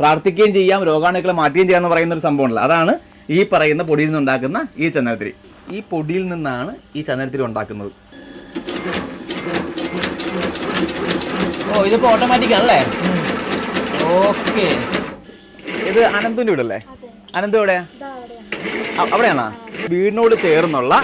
പ്രാർത്ഥിക്കുകയും ചെയ്യാം രോഗാണുക്കളെ മാറ്റുകയും ചെയ്യാം എന്ന് പറയുന്ന ഒരു സംഭവമുണ്ടല്ലോ. അതാണ് ഈ പറയുന്ന പൊടിയിൽ നിന്നുണ്ടാക്കുന്ന ഈ ചന്ദനത്തിരി. ഈ പൊടിയിൽ നിന്നാണ് ഈ ചന്ദനത്തിരി ഉണ്ടാക്കുന്നത്. ഓ ഇതിപ്പോ ഓട്ടോമാറ്റിക് അല്ലേ ഓക്കെ. ഇത് അനന്തുവിന്റെ വീടല്ലേ? അനന്ത് എവിടെയാ? അവിടെയാണോ? വീടിനോട് ചേർന്നുള്ള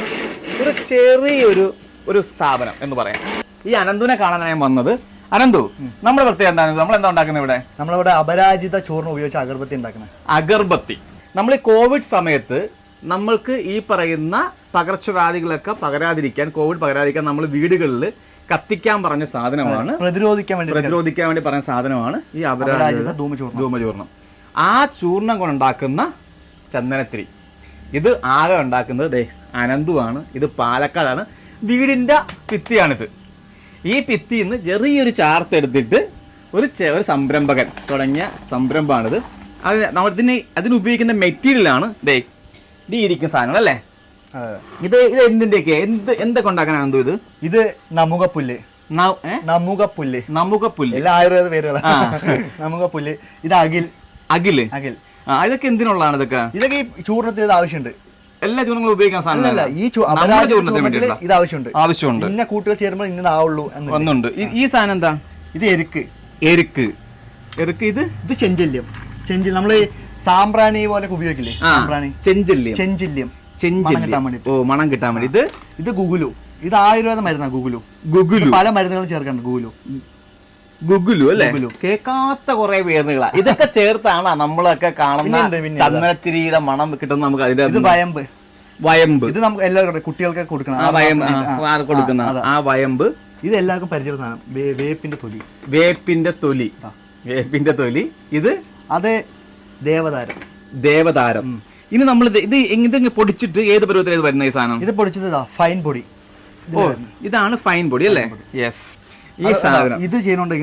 ഒരു ചെറിയൊരു ഒരു സ്ഥാപനം എന്ന് പറയാം. ഈ അനന്തുവിനെ കാണാനാണ് ഞാൻ വന്നത് അനന്തു നമ്മുടെ പ്രത്യേകത എന്താണ്? നമ്മൾ എന്താ ഉണ്ടാക്കുന്നത് ഇവിടെ? നമ്മളിവിടെ അപരാജിത ചോറിന് ഉപയോഗിച്ച് അഗർബത്തി ഉണ്ടാക്കുന്നത്. അഗർബത്തി. നമ്മൾ ഈ കോവിഡ് സമയത്ത് നമ്മൾക്ക് ഈ പറയുന്ന പകർച്ചവ്യാധികളൊക്കെ പകരാതിരിക്കാൻ കോവിഡ് പകരാതിരിക്കാൻ നമ്മൾ വീടുകളിൽ കത്തിക്കാൻ പറഞ്ഞ സാധനമാണ്. പ്രതിരോധിക്കാൻ വേണ്ടി പ്രതിരോധിക്കാൻ വേണ്ടി പറഞ്ഞ സാധനമാണ് ഈ അപരാജിത ധൂമചൂർണം ആ ചൂർണം കൊണ്ടുണ്ടാക്കുന്ന ചന്ദനത്തിരി. ഇത് ആകെ ഉണ്ടാക്കുന്നത് ദേ അനന്തുവാണ്. ഇത് പാലക്കാടാണ്. വീടിന്റെ ഭിത്തിയാണിത്. ഈ ഭിത്തിയിൽ നിന്ന് ചെറിയൊരു ചാർത്ത് എടുത്തിട്ട് ഒരു ഒരു സംരംഭകൻ തുടങ്ങിയ സംരംഭമാണിത്. അത് നമ്മൾ ഇതിന് അതിന് ഉപയോഗിക്കുന്ന മെറ്റീരിയലാണ് ദേ ഈ ഇരിക്കുന്ന സാധനങ്ങൾ അല്ലേ. ഇത് ഇത് എന്തിന്റെയൊക്കെ? എന്ത് എന്തൊക്കെ ഉണ്ടാക്കാനാണ് എന്തോ ഇത്? ഇത് നമുകപ്പുല്ല്? നമുകപ്പുല്ല്. നമുകപ്പുല്ല്. എല്ലാ ആയുർവേദ പേരുകളാണ് നമുകപ്പുല്ല്. ഇത് അഖിൽ. അഖിൽ. അഖിൽ. ഇതൊക്കെ എന്തിനുള്ളതാണ് ഇതൊക്കെ? ഇതൊക്കെ ഈ ചൂർണത്തിന് ആവശ്യമുണ്ട്. എല്ലാ ചൂർണങ്ങളും ഉപയോഗിക്കാൻ സാധനമല്ല. സാധനം ഈ ഇത് ആവശ്യമുണ്ട് ആവശ്യമുണ്ട്. ഇന്ന കൂട്ടുകൾ ചേരുമ്പോൾ ഇന്നതാവുള്ളൂ ഒന്നുണ്ട് ഈ- സാധനം എന്താ? ഇത് എരുക്ക്. എരുക്ക്. എരുക്ക് ഇത്? ഇത് ചെഞ്ചല്യം. ചെഞ്ചിൽ നമ്മൾ സാമ്പ്രാണി പോലെ ഉപയോഗിക്കില്ലേ? സാമ്പ്രാണി. ചെഞ്ചല്യം. ചെഞ്ചില്യം. ഓ മണം കിട്ടാൻ വേണ്ടി. ഇത്? ഇത് ഗുഗുലു. ഇത് ആയുർവേദ മരുന്നാണ് ഗുഗുലു. ഗുഗുലു. പല മരുന്നുകളും ചേർക്കാനുണ്ട് ഗുഗുലു. ഗുഗുലു അല്ലേ. കേൾക്കാത്ത കുറെ പേരുകളാ. ഇതൊക്കെ ചേർത്താണ് നമ്മളൊക്കെ കാണുന്നത്. ചന്ദനത്തിരിയുടെ മണം കിട്ടുന്ന നമുക്ക് അതിന്റെ വയമ്പ്. വയമ്പ്. ഇത് നമുക്ക് എല്ലാവർക്കും കുട്ടികൾക്ക് കൊടുക്കണം. ആ വയമ്പ് കൊടുക്കുന്ന? ആ, വയമ്പ്. ഇത് എല്ലാവർക്കും പരിചയ സാധനം. വേപ്പിന്റെ തൊലി. വേപ്പിന്റെ തൊലി. വേപ്പിന്റെ തൊലി. ഇത്? അത് ദേവതാരം. ദേവതാരം. ഇനി നമ്മൾ ഇത് ഇത് പൊടിച്ചിട്ട് ഏത് പരുവത്തിലേക്ക് വരുന്ന ഈ സാധനം? ഇത് പൊടിച്ചത് ഫൈൻ പൊടി. ഓ ഇതാണ് ഫൈൻ പൊടി അല്ലേ? യെസ് ഈ സാധനം. ഇത് ചെയ്യണോണ്ട്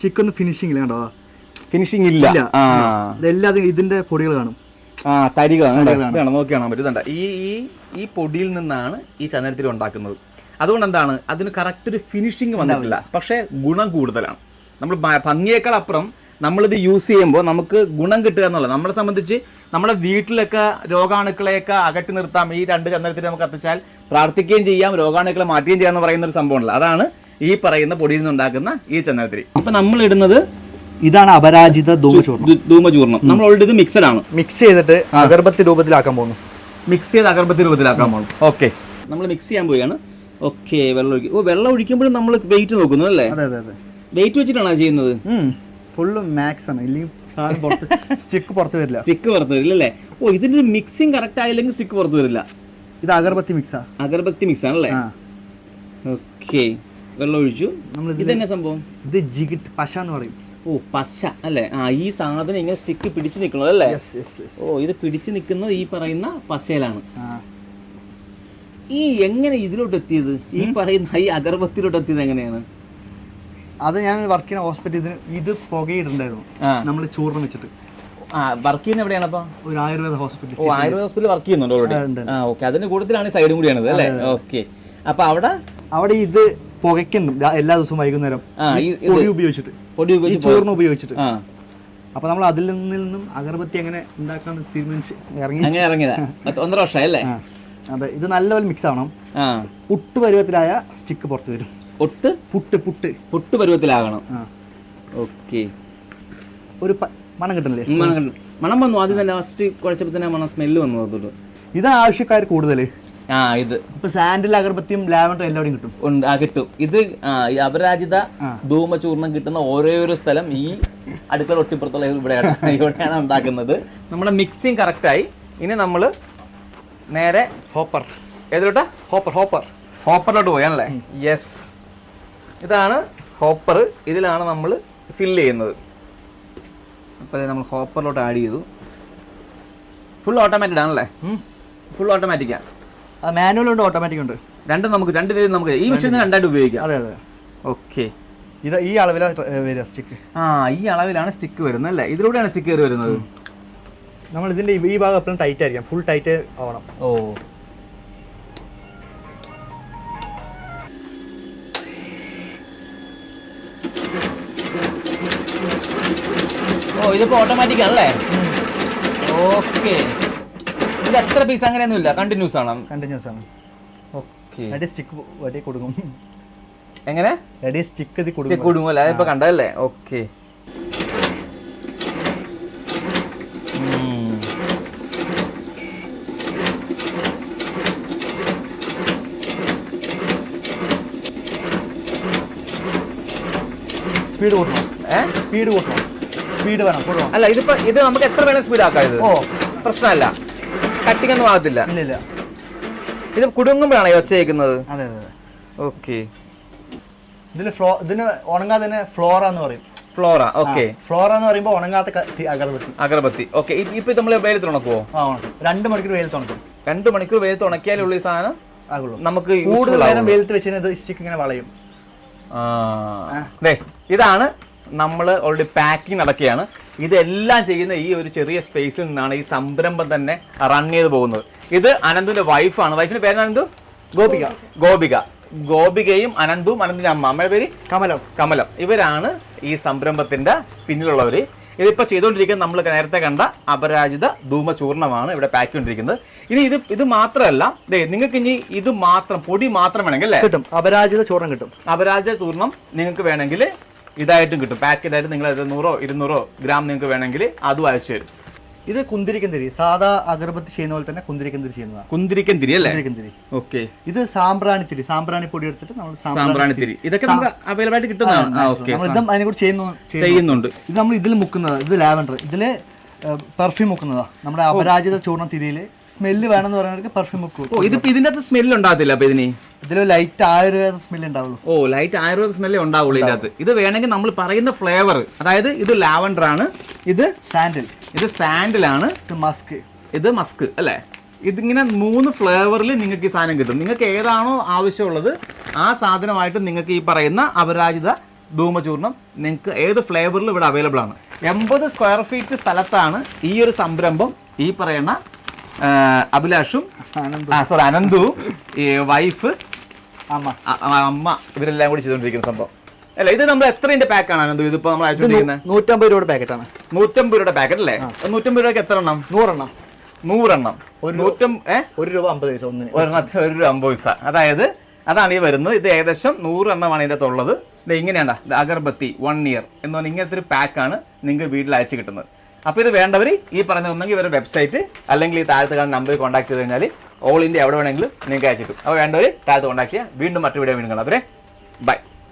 ചിക്കൻ ഫിനിഷിംഗ് കണ്ടോ? ഫിനിഷിംഗ് ഇല്ല. ഇല്ല. ഇതെല്ലാം ഇതിന്റെ പൊടികൾ കാണും. ആ തരികളാണ് നോക്കി കാണാൻ പറ്റും ഈ ഈ ഈ പൊടിയിൽ നിന്നാണ് ഈ ചന്ദനത്തിൽ ഉണ്ടാക്കുന്നത്. അതുകൊണ്ട് എന്താണ്? അതിന് കറക്റ്റ് ഒരു ഫിനിഷിംഗ് വന്നിട്ടില്ല. പക്ഷേ ഗുണം കൂടുതലാണ്. നമ്മൾ ഭംഗിയേക്കാൾ അപ്പുറം നമ്മളിത് യൂസ് ചെയ്യുമ്പോൾ നമുക്ക് ഗുണം കിട്ടുക എന്നുള്ളത്. നമ്മളെ സംബന്ധിച്ച് നമ്മുടെ വീട്ടിലൊക്കെ രോഗാണുക്കളെയൊക്കെ അകറ്റി നിർത്താം. ഈ രണ്ട് ചന്ദനത്തിൽ നമുക്ക് കത്തിച്ചാൽ പ്രാർത്ഥിക്കുകയും ചെയ്യാം രോഗാണുക്കളെ മാറ്റുകയും ചെയ്യാം എന്ന് പറയുന്ന ഒരു സംഭവമല്ല അതാണ് ഈ പറയുന്ന പൊടിയിൽ നിന്നുണ്ടാക്കുന്ന ഈ ചന്ദനത്തിരി. ഇപ്പൊ നമ്മൾ ഇടുന്നത് ഇതാണ് അപരാജിത ധൂമചൂർണം ധൂമചൂർണം നമ്മൾ ഓൾറെഡി ഇത് മിക്സഡ് ആണ് മിക്സ് ചെയ്തിട്ട് അഗർബത്തി രൂപത്തിലാക്കാൻ പോകുന്നു. മിക്സ് ചെയ്ത് അഗർബത്തി രൂപത്തിലാക്കാൻ പോകുന്നു. ഓക്കെ നമ്മൾ മിക്സ് ചെയ്യാൻ പോവുകയാണ്. ഓക്കെ വെള്ളം ഒഴിക്കും ഓ വെള്ളം ഒഴിക്കുമ്പോഴും നമ്മൾ വെയിറ്റ് നോക്കുന്നു അല്ലേ? അതെ അതെ അതെ. വെയിറ്റ് വെച്ചിട്ടാണോ ചെയ്യുന്നത്? ഫുള്ള് മാക്സ് ആണ്. ഇല്ലെങ്കിൽ സാധനം പുറത്ത് സ്റ്റിക്ക് പുറത്ത് വരില്ല. സ്റ്റിക്ക് പുറത്ത് വരില്ല അല്ലേ? ഓ ഇതിന്റെ മിക്സിങ് കറക്റ്റ് ആയില്ലെങ്കിൽ സ്റ്റിക്ക് പുറത്ത് വരില്ല. ഇത് അഗർബത്തി മിക്സാ അഗർബത്തി മിക്സ് ആണല്ലേ? ഓക്കെ വെള്ളം ഒഴിച്ചു നമ്മൾ ഇതെന്നെ സംഭവം? ഇത് ജിഗിട്ട് പശ എന്ന് പറയും. ഓ പശ അല്ലേ? ആ ഈ സാധനം ഇങ്ങനെ സ്റ്റിക്ക് പിടിച്ചു നിൽക്കുന്നത് അല്ലേ? ഓ ഇത് പിടിച്ചു നിൽക്കുന്നത് ഈ പറയുന്ന പശയിലാണ്. ഈ എങ്ങനെ ഇതിലോട്ട് എത്തിയത്? ഈ പറയുന്ന ഈ അഗർബത്തിലോട്ട് എത്തിയത് എങ്ങനെയാണ്? അത് ഞാൻ വർക്ക് ചെയ്യുന്ന ഹോസ്പിറ്റലിൽ ഇത് പുകയിടുണ്ടായിരുന്നു നമ്മൾ ചൂർണം വെച്ചിട്ട്. വർക്ക് ചെയ്യുന്ന എവിടെയാണ് അപ്പൊ? ഒരു ആയുർവേദ ഹോസ്പിറ്റൽ ഓ ആയുർവേദ ഹോസ്പിറ്റലിൽ വർക്ക് ചെയ്യുന്നുണ്ട് ഓൾറെഡി ആ, ഓക്കെ അതിന്റെ കൂട്ടത്തിലാണ് സൈഡും കൂടിയാണത് അല്ലേ? ഓക്കെ അപ്പൊ അവിടെ അവിടെ ഇത് പുകയ്ക്കുന്നുണ്ട്. എല്ലാ ദിവസവും വൈകുന്നേരം. ഇത് പൊടി ഉപയോഗിച്ചിട്ട്. പൊടി ഉപയോഗിച്ച് ചോറിന് ഉപയോഗിച്ചിട്ട്. അപ്പൊ നമ്മൾ അതിൽ നിന്നും അഗർബത്തി അങ്ങനെ ഉണ്ടാക്കാന്ന് തീരുമാനിച്ച് ഇറങ്ങി. അങ്ങനെ ഇറങ്ങിയതാ. ഒന്നര വർഷമല്ലേ അല്ലേ അതെ. ഇത് നല്ലപോലെ മിക്സ് ആവണം. പുട്ട് പരുവത്തിലായ സ്റ്റിക്ക് പുറത്ത് വരും. ഒട്ട് പുട്ട് പുട്ട്. പുട്ട് പരുവത്തിലാകണം. ഓക്കെ. ഒരു മണം കിട്ടണില്ലേ? മണം കിട്ടണം. മണം വന്നു. ആദ്യം തന്നെ ലാസ്റ്റ് കുഴച്ചപ്പോ തന്നെ മണം സ്മെല്ല് വന്നു അതുകൊണ്ട് ഇതാണ് ആവശ്യക്കാർ കൂടുതൽ ആ ഇത്. ഇപ്പൊ സാൻഡിൽ അഗർബത്തിയും ലാവൻഡർ എല്ലാവരും കിട്ടും. ഉണ്ട്. ആ കിട്ടും. ഇത് ആ ഈ അപരാജിത. ധൂമചൂർണം കിട്ടുന്ന ഓരോ ഒരു സ്ഥലം ഈ അടുക്കള ഒട്ടിപ്പുറത്തുള്ള ഇവിടെയാണ്. ഇവിടെയാണ് ഉണ്ടാക്കുന്നത്. നമ്മുടെ മിക്സിങ് കറക്റ്റായി ഇനി നമ്മൾ നേരെ ഹോപ്പർ. ഏതിലോട്ടാ? Hopper hopper. ഹോപ്പറിലോട്ട് പോയാണല്ലേ യെസ് ഇതാണ് ഹോപ്പർ. ഇതിലാണ് നമ്മൾ ഫില്ല് ചെയ്യുന്നത്. അപ്പോൾ നമ്മൾ ഹോപ്പറിലോട്ട് ആഡ് ചെയ്തു. ഫുൾ ഓട്ടോമാറ്റിക് ആണല്ലേ? ഫുൾ ഓട്ടോമാറ്റിക്കാണ് മാനുവൽ ഉണ്ട് ഓട്ടോമാറ്റിക് ഉണ്ട്. രണ്ടും നമുക്ക് രണ്ട് രീതിയിൽ നമുക്ക് ഈ മെഷീൻ രണ്ടായിട്ട് ഉപയോഗിക്കാം. അതെ അതെ. ഓക്കെ ഇത് ഈ അളവിലാണ് വരിക സ്റ്റിക്ക് ആ ഈ അളവിലാണ് സ്റ്റിക്ക് വരുന്നത് അല്ലേ? ഇതിലൂടെയാണ് സ്റ്റിക്ക് കയറി വരുന്നത്. നമ്മൾ ഇതിന്റെ ഈ ഭാഗം എപ്പോഴും ടൈറ്റ് ആയിരിക്കും ഫുൾ ടൈറ്റ് ആവണം. ഓ. ഓ ഇതിപ്പോ ഓട്ടോമാറ്റിക് ആണല്ലേ ഓക്കെ ഇത് എത്ര പീസ് അങ്ങനെയൊന്നുമില്ല കണ്ടിന്യൂസ് ആണ്. കണ്ടിന്യൂസ് ആണ്. ഓക്കെ റെഡി സ്റ്റിക്ക് വടി കൊടുക്കും. എങ്ങനെ? റെഡി സ്റ്റിക്ക് ഇത് Stick കൊടുക്കും കുടുങ്ങുമല്ലോ അതിപ്പോ കണ്ടതല്ലേ? ഓക്കെ സ്പീഡ് കൂട്ടണം. ഏ? സ്പീഡ് കൂട്ടണം. സ്പീഡ് വേണം. അല്ല ഇതിപ്പോ ഇത് നമുക്ക് എത്ര വേണം സ്പീഡ് ആക്കാം ഇത്. ഓ. പ്രശ്നമല്ല. കട്ടിങ് ഒന്നും ആകത്തില്ല ഇല്ല. ഇത് കുടുങ്ങുമ്പോഴാണ് ഈ ഒച്ച കേൾക്കുന്നത്? അതെ അതെ ഓക്കെ. ഇതിന് ഫ്ലോ ഇതിന് ഉണങ്ങാതെ തന്നെ ഫ്ലോറ എന്ന് പറയും. Flora okay. ഫ്ലോറ എന്ന് പറയുമ്പോൾ ഉണങ്ങാത്ത അഗർബത്തി. അഗർബത്തി ഓക്കെ. ഇപ്പൊ നമ്മൾ വെയിലത്ത് ഉണക്കുവോ? ആ ഉണക്കും. രണ്ട് മണിക്കൂർ വെയിലത്ത് ഉണക്കും. രണ്ട് മണിക്കൂർ വെയിലത്ത് ഉണക്കിയാലേ ഉള്ളൂ ഈ സാധനം? ആകുള്ളൂ. നമുക്ക് കൂടുതൽ നേരം. വെയിലത്ത് വെച്ച് കഴിഞ്ഞാൽ സ്റ്റിക്ക് ഇങ്ങനെ വളയും. ഇതാണ് നമ്മൾ ഓൾറെഡി പാക്കിംഗ് നടക്കുകയാണ്. ഇതെല്ലാം ചെയ്യുന്ന ഈ ഒരു ചെറിയ സ്പേസിൽ നിന്നാണ് ഈ സംരംഭം തന്നെ റൺ ചെയ്ത് പോകുന്നത്. ഇത് അനന്തുവിന്റെ വൈഫാണ് വൈഫിന്റെ പേര് അനന്തു? ഗോപിക. ഗോപിക. ഗോപികയും അനന്തും അനന്തിന്റെ അമ്മ. അമ്മയുടെ പേര്? കമലം. കമലം. ഇവരാണ് ഈ സംരംഭത്തിന്റെ പിന്നിലുള്ളവര്. ഇതിപ്പോൾ ചെയ്തുകൊണ്ടിരിക്കുന്ന നമ്മൾ നേരത്തെ കണ്ട അപരാജിത ധൂമചൂർണമാണ് ഇവിടെ പാക്ക് ചെയ്തിരിക്കുന്നത് ഇനി ഇത് ഇത് മാത്രമല്ല നിങ്ങൾക്ക് ഇനി ഇത് മാത്രം പൊടി മാത്രം വേണമെങ്കിൽ അല്ലേ? കിട്ടും. അപരാജിത ചൂർണം കിട്ടും. അപരാജിത ചൂർണം നിങ്ങൾക്ക് വേണമെങ്കിൽ ഇതായിട്ടും കിട്ടും. പാക്കറ്റ് ആയിട്ട് നിങ്ങൾ അത് നൂറോ ഇരുന്നൂറോ ഗ്രാം നിങ്ങൾക്ക് വേണമെങ്കിൽ അതും അയച്ചു തരും. ഇത് കുന്തിരിക്കന്തിരി സാധാ അഗർബത്തി ചെയ്യുന്ന പോലെ തന്നെ കുന്തിരിക്കന്തിരി ചെയ്യുന്നതാണ് കുന്തിരിക്കൻ തിരി അല്ലേ? കുന്തിരിക്കന്തിരി ഓക്കെ ഇത് സാമ്പ്രാണിത്തിരി സാമ്പ്രാണി പൊടി എടുത്തിട്ട് നമ്മൾ സാമ്പ്രാണി തിരി. ഇതൊക്കെ നമുക്ക് അവൈലബിൾ ആയിട്ട് കിട്ടുന്നതാണ്. ഓക്കെ നമ്മൾ ഇതും അതിനെ കൂടി ചെയ്യുന്നു ചെയ്യുന്നു. ചെയ്യുന്നുണ്ട്. ഇത് നമ്മൾ ഇതിൽ മുക്കുന്നത്. ഇത് ലാവൻഡർ. ഇതിൽ പെർഫ്യൂം മുക്കുന്നതാ. നമ്മുടെ അപരാജിത ചൂർണ തിരിയിൽ സ്മെല്ല് വേണമെന്ന് പറയുന്നവർക്ക് പെർഫ്യൂം വെക്കും ഓ ഇതിപ്പോ ഇതിന്റെ അകത്ത് സ്മെല്ല് ഉണ്ടാകത്തില്ല അപ്പൊ ഇതിന്? ഇതിൽ ലൈറ്റ് ആയുർവേദ സ്മെല്ല് ഉണ്ടാവുള്ളൂ. ഓ ലൈറ്റ് ആയുർവേദ സ്മെല്ലേ ഉണ്ടാവുള്ളൂ ഇതിനകത്ത് ഇത് വേണമെങ്കിൽ നമ്മൾ പറയുന്ന ഫ്ലേവർ അതായത് ഇത് ലാവൻഡർ ആണ് ഇത് സാൻഡിൽ ഇത് സാൻഡിലാണ് ഇത് മസ്ക് ഇത് മസ്ക് അല്ലേ? ഇതിങ്ങനെ മൂന്ന് ഫ്ലേവറിൽ നിങ്ങൾക്ക് ഈ സാധനം കിട്ടും. നിങ്ങൾക്ക് ഏതാണോ ആവശ്യമുള്ളത് ആ സാധനമായിട്ട് നിങ്ങൾക്ക് ഈ പറയുന്ന അപരാജിത ധൂമചൂർണം നിങ്ങൾക്ക് ഏത് ഫ്ലേവറിലും ഇവിടെ അവൈലബിൾ ആണ്. എൺപത് സ്ക്വയർ ഫീറ്റ് സ്ഥലത്താണ് ഈ ഒരു സംരംഭം ഈ പറയുന്ന അഭിലാഷും സോറി അനന്തു ഈ വൈഫ് അമ്മ. അമ്മ ഇവരെല്ലാം കൂടി ചെയ്തുകൊണ്ടിരിക്കുന്ന സംഭവം. അല്ല ഇത് നമ്മൾ എത്രന്റെ പാക്കാണ് അനന്തു? ഇതിപ്പോ നമ്മൾ അയച്ചുകൊണ്ടിരിക്കുന്നത് നൂറ്റമ്പത് രൂപയുടെ പാക്കറ്റ് ആണ്. നൂറ്റമ്പത് രൂപയുടെ പാക്കറ്റ് അല്ലേ? നൂറ്റമ്പത് രൂപയ്ക്ക് എത്ര എണ്ണം? നൂറെണ്ണം. നൂറെണ്ണം. ഒരു രൂപ അമ്പത് പൈസ ഒന്നിന്. ഒരു രൂപ അമ്പത് പൈസ. അതായത് അതാണ് ഈ വരുന്നത്. ഇത് ഏകദേശം നൂറ് എണ്ണമാണ് ഇതിന്റെ അകത്തുള്ളത് ഇത് ഇങ്ങനെയാണ് അഗർബത്തി വൺ ഇയർ എന്ന് പറഞ്ഞാൽ ഇങ്ങനത്തെ ഒരു പാക്കാണ് നിങ്ങൾക്ക് വീട്ടിൽ അയച്ചു കിട്ടുന്നത്. അപ്പോൾ ഇത് വേണ്ടവർ ഈ പറഞ്ഞ ഒന്നെങ്കിൽ ഇവരുടെ വെബ്സൈറ്റ് അല്ലെങ്കിൽ ഈ താഴത്ത് കാണുന്ന നമ്പറിൽ കോൺടാക്ട് ചെയ്ത് കഴിഞ്ഞാൽ ഓൾ ഇന്ത്യ എവിടെ വേണമെങ്കിലും നിങ്ങൾക്ക് അയച്ചിട്ടു. അപ്പോൾ വേണ്ടവർ താഴത്ത് കോൺടാക്ട് ചെയ്യുക വീണ്ടും മറ്റു വീഡിയോ വീണ്ടും കാണാം. അവരെ ബൈ